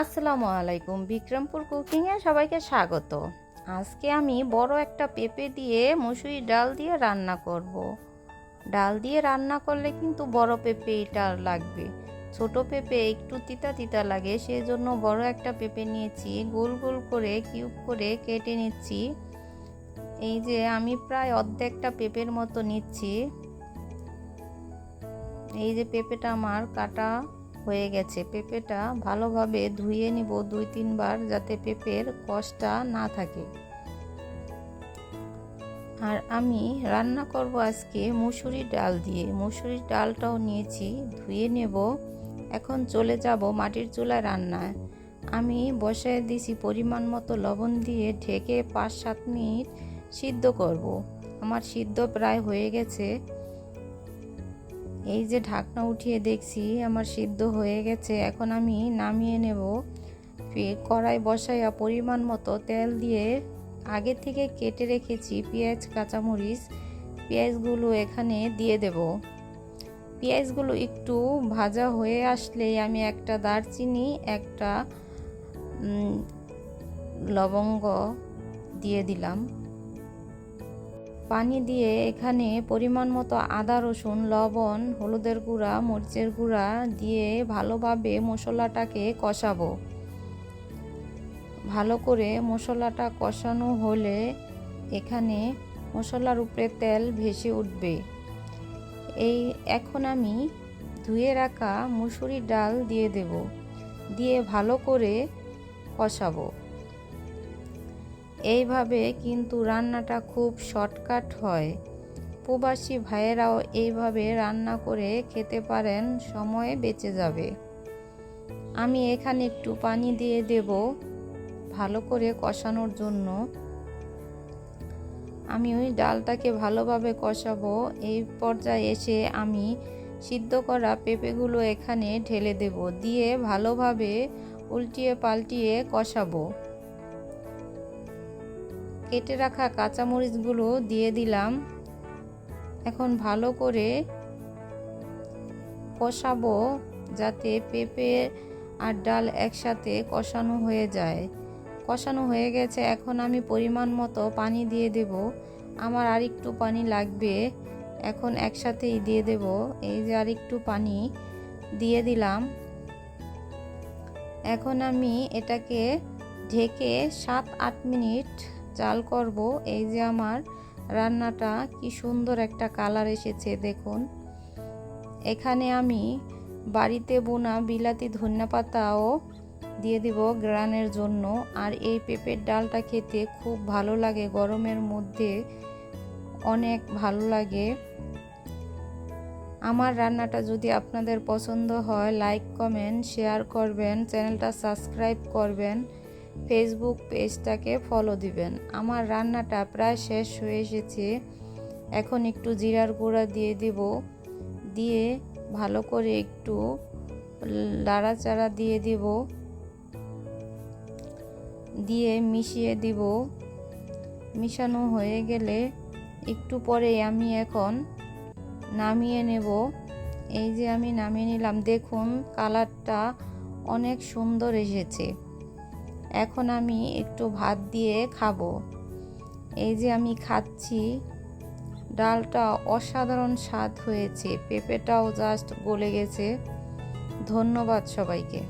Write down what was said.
আসসালামু আলাইকুম, বিক্রমপুর কুকিংয়ে সবাইকে স্বাগত। আজকে আমি বড় একটা পেঁপে দিয়ে মুসুরি ডাল দিয়ে রান্না করব। ডাল দিয়ে রান্না করলে কিন্তু বড় পেঁপে এটা লাগবে। ছোট পেঁপে একটু তিতা তিতা লাগে সেই জন্য বড় একটা পেঁপে নিয়েছি, গোল গোল করে কিউব করে কেটে নিচ্ছি। এই যে আমি প্রায় অর্ধেকটা পেঁপের মতো নিচ্ছি। এই যে পেঁপেটা আমার কাটা হয়ে গেছে। পেঁপেটা ভালোভাবে ধুয়ে নিব দুই তিনবার যাতে পেঁপের কষটা না থাকে। আর আমি রান্না করব আজকে মুসুরি ডাল দিয়ে। মুসুরির ডালটাও নিয়েছি, ধুয়ে নেব। এখন চলে যাব মাটির চুলায় রান্নায়। আমি বসায় দিছি পরিমাণ মতো লবণ দিয়ে ঢেকে পাঁচ সাত মিনিট সিদ্ধ করব। আমার সিদ্ধ প্রায় হয়ে গেছে। এই যে ঢাকনা উঠিয়ে দেখছি, আমার সিদ্ধ হয়ে গেছে। এখন আমি নামিয়ে নেব। কড়াই বসাইয়া পরিমাণ মতো তেল দিয়ে আগে থেকে কেটে রেখেছি পেঁয়াজ, কাঁচামরিচ। পেঁয়াজগুলো এখানে দিয়ে দেব। পেঁয়াজগুলো একটু ভাজা হয়ে আসলেই আমি একটা দারচিনি, একটা লবঙ্গ দিয়ে দিলাম। পানি দিয়ে এখানে পরিমাণ মতো আদা, রসুন, লবণ, হলুদের গুঁড়া, মরিচের গুঁড়া দিয়ে ভালোভাবে মশলাটাকে কষাবো। ভালো করে মশলাটা কষানো হলে এখানে মশলার উপরে তেল ভেসে উঠবে। এই এখন আমি ধুয়ে রাখা মুসুরি ডাল দিয়ে দেব। দিয়ে ভালো করে কষাবো। এইভাবে কিন্তু রান্নাটা খুব শর্টকাট হয়। প্রবাসী ভাইয়েরাও এইভাবে রান্না করে খেতে পারেন, সময়ে বেঁচে যাবে। আমি এখানে একটু পানি দিয়ে দেব, ভালো করে কষানোর জন্য। আমি ওই ডালটাকে ভালোভাবে কষাবো। এই পর্যায়ে এসে আমি সিদ্ধ করা পেঁপেগুলো এখানে ঢেলে দেব, দিয়ে ভালোভাবে উল্টিয়ে পাল্টিয়ে কষাবো। কেটে রাখা কাঁচামরিচগুলো দিয়ে দিলাম। এখন ভালো করে কষাবো যাতে পেঁপে আর ডাল একসাথে কষানো হয়ে যায়। কষানো হয়ে গেছে, এখন আমি পরিমাণ মতো পানি দিয়ে দেব। আমার আর একটু পানি লাগবে, এখন একসাথেই দিয়ে দেব। এই যে আর একটু পানি দিয়ে দিলাম। এখন আমি এটাকে ঢেকে সাত আট মিনিট চাল করব। এই যে আমার রান্নাটা কি সুন্দর একটা কালার এসেছে, দেখুন। এখানে আমি বাড়িতে বোনা বিলাতি, ধনিয়া পাতাও দিয়ে দিব গ্রানের জন্য। আর এই পেঁপের ডালটা খেতে খুব ভালো লাগে, গরমের মধ্যে অনেক ভালো লাগে। আমার রান্নাটা যদি আপনাদের পছন্দ হয় লাইক কমেন্ট শেয়ার করবেন, চ্যানেলটা সাবস্ক্রাইব করবেন। ফেসবুক পেজটাকে ফলো দিবেন। আমার রান্নাটা প্রায় শেষ হয়ে এসেছে। এখন একটু জিরার গুঁড়া দিয়ে দিব। দিয়ে ভালো করে একটু লাড়াচাড়া দিয়ে দিব। দিয়ে মিশিয়ে দিব। মিশানো হয়ে গেলে একটু পরে আমি এখন নামিয়ে নেব। এই যে আমি নামিয়ে নিলাম, দেখুন কালারটা অনেক সুন্দর এসেছে। এখন আমি একটু ভাত দিয়ে খাব। এই যে আমি খাচ্ছি, ডালটা অসাধারণ স্বাদ হয়েছে, পেঁপেটাও জাস্ট গলে গেছে। ধন্যবাদ সবাইকে।